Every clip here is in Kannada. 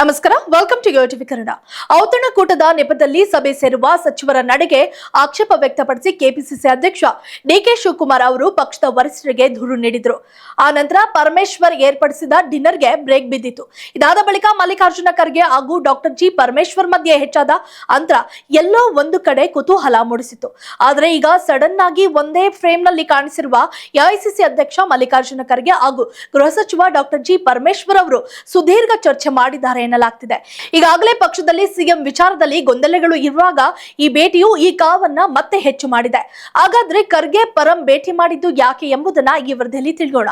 ನಮಸ್ಕಾರ welcome to Yo TV Kannada. ಔತಣಕೂಟದ ನೆಪದಲ್ಲಿ ಸಭೆ ಸೇರುವ ಸಚಿವರ ನಡೆಗೆ ಆಕ್ಷೇಪ ವ್ಯಕ್ತಪಡಿಸಿ ಕೆಪಿಸಿಸಿ ಅಧ್ಯಕ್ಷ ಡಿಕೆ ಶಿವಕುಮಾರ್ ಅವರು ಪಕ್ಷದ ವರಿಷ್ಠರಿಗೆ ದೂರು ನೀಡಿದರು. ಆ ನಂತರ ಪರಮೇಶ್ವರ್ ಏರ್ಪಡಿಸಿದ ಡಿನ್ನರ್ಗೆ ಬ್ರೇಕ್ ಬಿದ್ದಿತ್ತು. ಇದಾದ ಬಳಿಕ ಮಲ್ಲಿಕಾರ್ಜುನ ಖರ್ಗೆ ಹಾಗೂ ಡಾಕ್ಟರ್ ಜಿ. ಪರಮೇಶ್ವರ್ ಮಧ್ಯೆ ಹೆಚ್ಚಾದ ಅಂತರ ಎಲ್ಲೋ ಒಂದು ಕಡೆ ಕುತೂಹಲ ಮೂಡಿಸಿತ್ತು. ಆದರೆ ಈಗ ಸಡನ್ ಆಗಿ ಒಂದೇ ಫ್ರೇಮ್ನಲ್ಲಿ ಕಾಣಿಸಿರುವ ಎಐಸಿಸಿ ಅಧ್ಯಕ್ಷ ಮಲ್ಲಿಕಾರ್ಜುನ ಖರ್ಗೆ ಹಾಗೂ ಗೃಹ ಸಚಿವ ಡಾಕ್ಟರ್ ಜಿ. ಪರಮೇಶ್ವರ್ ಅವರು ಸುದೀರ್ಘ ಚರ್ಚೆ ಮಾಡಿದ್ದಾರೆ ಎನ್ನಲಾಗ್ತಿದೆ. ಈಗಾಗಲೇ ಪಕ್ಷದಲ್ಲಿ ಸಿಎಂ ವಿಚಾರದಲ್ಲಿ ಗೊಂದಲಗಳು ಇರುವಾಗ ಈ ಭೇಟಿಯು ಈ ಕಾವನ್ನ ಮತ್ತೆ ಹೆಚ್ಚು ಮಾಡಿದೆ. ಹಾಗಾದ್ರೆ ಖರ್ಗೆ ಪರಂ ಭೇಟಿ ಮಾಡಿದ್ದು ಯಾಕೆ ಎಂಬುದನ್ನ ಈ ವರದಿಯಲ್ಲಿ ತಿಳಿಯೋಣ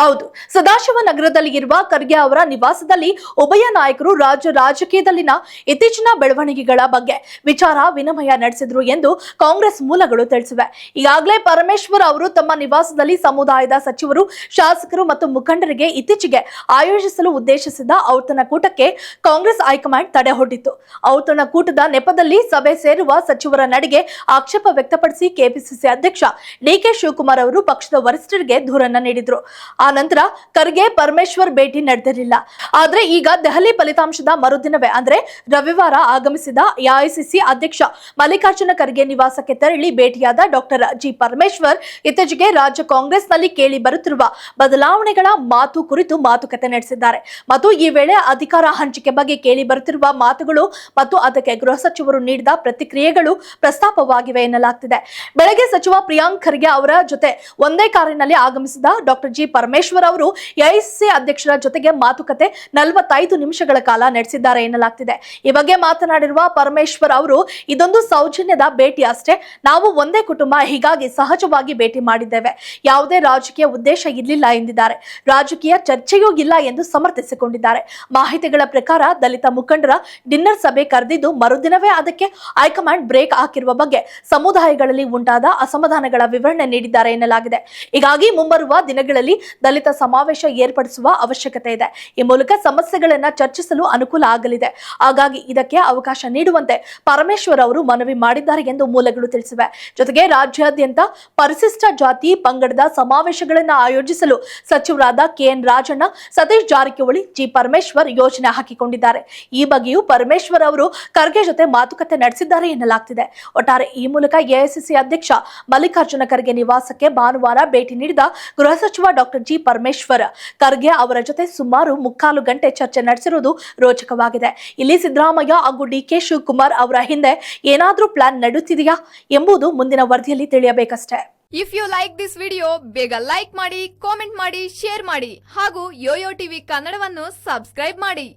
ಹೌದು, ಸದಾಶಿವ ನಗರದಲ್ಲಿ ಇರುವ ಖರ್ಗೆ ಅವರ ನಿವಾಸದಲ್ಲಿ ಉಭಯ ನಾಯಕರು ರಾಜ್ಯ ರಾಜಕೀಯದಲ್ಲಿನ ಇತ್ತೀಚಿನ ಬೆಳವಣಿಗೆಗಳ ಬಗ್ಗೆ ವಿಚಾರ ವಿನಿಮಯ ನಡೆಸಿದ್ರು ಎಂದು ಕಾಂಗ್ರೆಸ್ ಮೂಲಗಳು ತಿಳಿಸಿವೆ. ಈಗಾಗಲೇ ಪರಮೇಶ್ವರ್ ಅವರು ತಮ್ಮ ನಿವಾಸದಲ್ಲಿ ಸಮುದಾಯದ ಸಚಿವರು, ಶಾಸಕರು ಮತ್ತು ಮುಖಂಡರಿಗೆ ಇತ್ತೀಚೆಗೆ ಆಯೋಜಿಸಲು ಉದ್ದೇಶಿಸಿದ ಔತಣಕೂಟಕ್ಕೆ ಕಾಂಗ್ರೆಸ್ ಹೈಕಮಾಂಡ್ ತಡೆ ಹೊಡ್ಡಿತ್ತು. ಔತಣಕೂಟದ ನೆಪದಲ್ಲಿ ಸಭೆ ಸೇರುವ ಸಚಿವರ ನಡೆಗೆ ಆಕ್ಷೇಪ ವ್ಯಕ್ತಪಡಿಸಿ ಕೆಪಿಸಿಸಿ ಅಧ್ಯಕ್ಷ ಡಿಕೆ ಶಿವಕುಮಾರ್ ಅವರು ಪಕ್ಷದ ವರಿಷ್ಠರಿಗೆ ದೂರನ್ನ ನೀಡಿದ್ರು. ಆ ನಂತರ ಖರ್ಗೆ, ಪರಮೇಶ್ವರ್ ಭೇಟಿ ನಡೆದಿರಲಿಲ್ಲ. ಆದ್ರೆ ಈಗ ದೆಹಲಿ ಫಲಿತಾಂಶದ ಮರುದಿನವೇ. ಅಂದ್ರೆ ರವಿವಾರ ಆಗಮಿಸಿದ ಎಐಸಿಸಿ ಅಧ್ಯಕ್ಷ ಮಲ್ಲಿಕಾರ್ಜುನ ಖರ್ಗೆ ನಿವಾಸಕ್ಕೆ ತೆರಳಿ ಭೇಟಿಯಾದ ಡಾಕ್ಟರ್ ಜಿ. ಪರಮೇಶ್ವರ್, ಇತ್ತೀಚೆಗೆ ರಾಜ್ಯ ಕಾಂಗ್ರೆಸ್ನಲ್ಲಿ ಕೇಳಿ ಬರುತ್ತಿರುವ ಬದಲಾವಣೆಗಳ ಮಾತು ಕುರಿತು ಮಾತುಕತೆ ನಡೆಸಿದ್ದಾರೆ. ಮತ್ತು ಈ ವೇಳೆ ಅಧಿಕಾರ ಹಂಚಿಕೆ ಬಗ್ಗೆ ಕೇಳಿ ಬರುತ್ತಿರುವ ಮಾತುಗಳು ಮತ್ತು ಅದಕ್ಕೆ ಗೃಹ ಸಚಿವರು ನೀಡಿದ ಪ್ರತಿಕ್ರಿಯೆಗಳು ಪ್ರಸ್ತಾಪವಾಗಿವೆ ಎನ್ನಲಾಗ್ತಿದೆ. ಬೆಳಗ್ಗೆ ಸಚಿವ ಪ್ರಿಯಾಂಕ್ ಖರ್ಗೆ ಅವರ ಜೊತೆ ಒಂದೇ ಕಾರಿನಲ್ಲಿ ಆಗಮಿಸಿದ ಡಾಕ್ಟರ್ ಜಿ ಪರಮೇಶ್ವರ್ ಅವರು ಎಐಸಿಸಿ ಅಧ್ಯಕ್ಷರ ಜೊತೆಗೆ ಮಾತುಕತೆ ನಲವತ್ತೈದು ನಿಮಿಷಗಳ ಕಾಲ ನಡೆಸಿದ್ದಾರೆ ಎನ್ನಲಾಗ್ತಿದೆ. ಈ ಬಗ್ಗೆ ಮಾತನಾಡಿರುವ ಪರಮೇಶ್ವರ್ ಅವರು, ಇದೊಂದು ಸೌಜನ್ಯದ ಭೇಟಿ ಅಷ್ಟೇ. ನಾವು ಒಂದೇ ಕುಟುಂಬ, ಹೀಗಾಗಿ ಸಹಜವಾಗಿ ಭೇಟಿ ಮಾಡಿದ್ದೇವೆ. ಯಾವುದೇ ರಾಜಕೀಯ ಉದ್ದೇಶ ಇರಲಿಲ್ಲ ಎಂದಿದ್ದಾರೆ. ರಾಜಕೀಯ ಚರ್ಚೆಯೂ ಇಲ್ಲ ಎಂದು ಸಮರ್ಥಿಸಿಕೊಂಡಿದ್ದಾರೆ. ಮಾಹಿತಿಗಳ ಪ್ರಕಾರ ದಲಿತ ಮುಖಂಡರ ಡಿನ್ನರ್ ಸಭೆ ಕರೆದಿದ್ದು ಮರುದಿನವೇ ಅದಕ್ಕೆ ಹೈಕಮಾಂಡ್ ಬ್ರೇಕ್ ಹಾಕಿರುವ ಬಗ್ಗೆ ಸಮುದಾಯಗಳಲ್ಲಿ ಉಂಟಾದ ಅಸಮಾಧಾನಗಳ ವಿವರಣೆ ನೀಡಿದ್ದಾರೆ ಎನ್ನಲಾಗಿದೆ. ಹೀಗಾಗಿ ಮುಂಬರುವ ದಿನಗಳಲ್ಲಿ ದಲಿತ ಸಮಾವೇಶ ಏರ್ಪಡಿಸುವ ಅವಶ್ಯಕತೆ ಇದೆ. ಈ ಮೂಲಕ ಸಮಸ್ಯೆಗಳನ್ನ ಚರ್ಚಿಸಲು ಅನುಕೂಲ ಆಗಲಿದೆ. ಹಾಗಾಗಿ ಇದಕ್ಕೆ ಅವಕಾಶ ನೀಡುವಂತೆ ಪರಮೇಶ್ವರ್ ಅವರು ಮನವಿ ಮಾಡಿದ್ದಾರೆ ಎಂದು ಮೂಲಗಳು ತಿಳಿಸಿವೆ. ಜೊತೆಗೆ ರಾಜ್ಯಾದ್ಯಂತ ಪರಿಶಿಷ್ಟ ಜಾತಿ ಪಂಗಡದ ಸಮಾವೇಶಗಳನ್ನು ಆಯೋಜಿಸಲು ಸಚಿವರಾದ ಕೆಎನ್ ರಾಜಣ್ಣ, ಸತೀಶ್ ಜಾರಕಿಹೊಳಿ, ಜಿ ಪರಮೇಶ್ವರ್ ಯೋಜನೆ ಹಾಕಿಕೊಂಡಿದ್ದಾರೆ. ಈ ಬಗ್ಗೆಯೂ ಪರಮೇಶ್ವರ್ ಅವರು ಖರ್ಗೆ ಜೊತೆ ಮಾತುಕತೆ ನಡೆಸಿದ್ದಾರೆ ಎನ್ನಲಾಗ್ತಿದೆ. ಒಟ್ಟಾರೆ ಈ ಮೂಲಕ ಎಐಸಿಸಿ ಅಧ್ಯಕ್ಷ ಮಲ್ಲಿಕಾರ್ಜುನ ಖರ್ಗೆ ನಿವಾಸಕ್ಕೆ ಭಾನುವಾರ ಭೇಟಿ ನೀಡಿದ ಗೃಹ ಸಚಿವ ಡಾಕ್ಟರ್ ಜಿ ಪರಮೇಶ್ವರ್, ಖರ್ಗೆ ಅವರ ಜೊತೆ ಸುಮಾರು ಮುಕ್ಕಾಲು ಗಂಟೆ ಚರ್ಚೆ ನಡೆಸಿರುವುದು ರೋಚಕವಾಗಿದೆ. ಇಲ್ಲಿ ಸಿದ್ದರಾಮಯ್ಯ ಹಾಗೂ ಡಿಕೆ ಶಿವಕುಮಾರ್ ಅವರ ಹಿಂದೆ ಏನಾದರೂ ಪ್ಲಾನ್ ನಡೆಯುತ್ತಿದೆಯಾ ಎಂಬುದು ಮುಂದಿನ ವರದಿಯಲ್ಲಿ ತಿಳಿಯಬೇಕಷ್ಟೇ. If you like this video ಬೇಗ ಲೈಕ್ ಮಾಡಿ ಕಾಮೆಂಟ್ ಮಾಡಿ ಶೇರ್ ಮಾಡಿ ಹಾಗೂ ಯೋಯೋ ಟಿವಿ ಕನ್ನಡವನ್ನು ಸಬ್ಸ್ಕ್ರೈಬ್ ಮಾಡಿ.